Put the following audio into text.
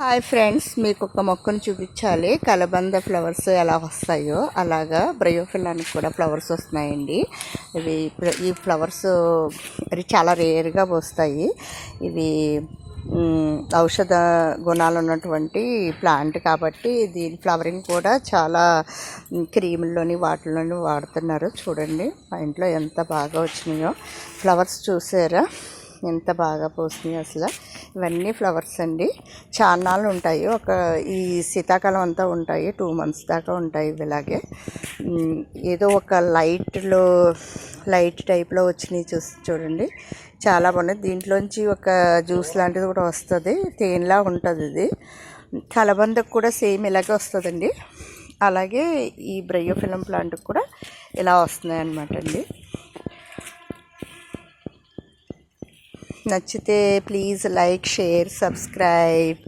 Hi friends మీకు ఒక మొక్కను చూపించాలి. కలబంద ఫ్లవర్స్ ఎలా వస్తాయో అలాగా బ్రయోఫిల్లానికి కూడా ఫ్లవర్స్ వస్తున్నాయండి. ఇవి ఈ ఫ్లవర్స్ ఇవి చాలా రేర్గా వస్తాయి. ఇవి ఔషధ గుణాలు ఉన్నటువంటి ప్లాంట్ కాబట్టి దీని ఫ్లవరింగ్ కూడా చాలా క్రీముల్లోని వాటిల్లోని వాడుతున్నారు. చూడండి మా ఇంట్లో ఎంత బాగా వచ్చినాయో. ఫ్లవర్స్ చూసారా? ఎంత బాగా పోసినాయి అసలు. ఇవన్నీ ఫ్లవర్స్ అండి. చాన్నాళ్ళు ఉంటాయి. ఒక ఈ శీతాకాలం అంతా ఉంటాయి. టూ మంత్స్ దాకా ఉంటాయి ఇవి ఇలాగే. ఏదో ఒక లైట్లో లైట్ టైప్లో వచ్చినాయి చూసి చూడండి. చాలా బాగున్నాయి. దీంట్లోంచి ఒక జ్యూస్ లాంటిది కూడా వస్తుంది. తేనెలా ఉంటుంది ఇది. కలబందకు కూడా సేమ్ ఇలాగే వస్తుందండి. అలాగే ఈ బ్రయోఫిలం ప్లాంట్కి కూడా ఇలా వస్తున్నాయి అన్నమాట అండి. నచ్చితే ప్లీజ్ లైక్ షేర్ సబ్స్క్రైబ్.